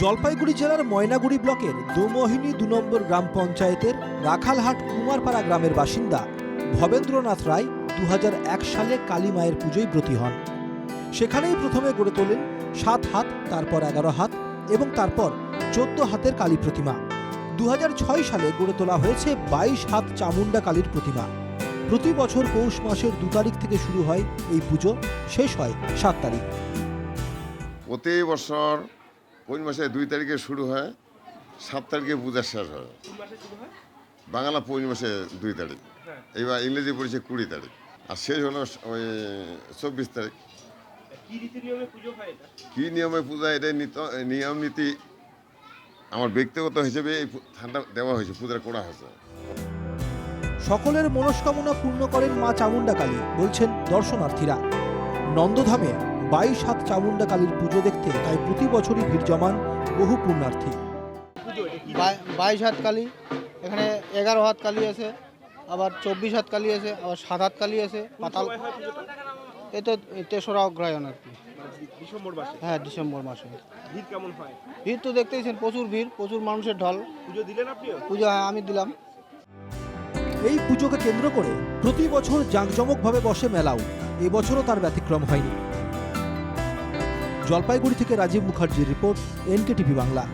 জলপাইগুড়ি জেলার ময়নাগুড়ি ব্লকের দোমোহিনী দু নম্বর গ্রাম পঞ্চায়েতের রাখালহাট কুমারপাড়া গ্রামের বাসিন্দা ভবেন্দ্রনাথ রায় দু হাজার এক সালে কালী মায়ের পুজোয় ব্রতী হন। সেখানেই প্রথমে গড়ে তোলেন সাত হাত, তারপর এগারো হাত এবং তারপর চোদ্দ হাতের কালী প্রতিমা। দু হাজার ছয় সালে গড়ে তোলা হয়েছে বাইশ হাত চামুন্ডা কালীর প্রতিমা। প্রতি বছর পৌষ মাসের দু তারিখ থেকে শুরু হয় এই পুজো, শেষ হয় সাত তারিখ। প্রতি বছর কোন মাসে দুই তারিখে শুরু হয় সাত তারিখে পূজা শেষ হয়। বাংলা পৌষ মাসে দুই তারিখ। এইবার ইংরেজি পড়েছে কুড়ি তারিখ। আর শেষ হলো ওই চব্বিশ তারিখ। কি নিয়মে পুজো হয় এটা? কী নিয়মে পূজা এটাই নিয়ম নীতি আমার ব্যক্তিগত হিসেবে এই ঠান্ডা দেওয়া হয়েছে পূজা করা হয়েছে। সকলের মনস্কামনা পূর্ণ করেন মা চামুন্ডা কালী বলছেন দর্শনার্থীরা। নন্দধামে বাইশ হাত চামুন্ডা কালীর পুজো দেখতে তাই প্রতি বছরই ভিড় জমান বহু পুণ্যার্থী। বাইশ হাত কালী এখানে এগারো হাত কালী আছে আবার চব্বিশ হাত কালী আছে আবার সাত হাত কালী আছে পাতাল। এ হয় তো তেসরা অগ্রায়ণ আর কি। ডিসেম্বর মাসে? হ্যাঁ ডিসেম্বর মাসে। ভিড় কেমন হয়? ভিড় তো দেখতেইছেন প্রচুর ভিড় প্রচুর মানুষের ঢল। পুজো দিলেন আপনিও? পুজো হ্যাঁ, আমি দিলাম। এই পুজোকে কেন্দ্র করে প্রতি বছর জাঁকজমকভাবে বসে মেলাও। এবছরও তার ব্যতিক্রম হয়নি। জলপাইগুড়ি থেকে রাজীব মুখার্জির রিপোর্ট এনকে টিভি বাংলা।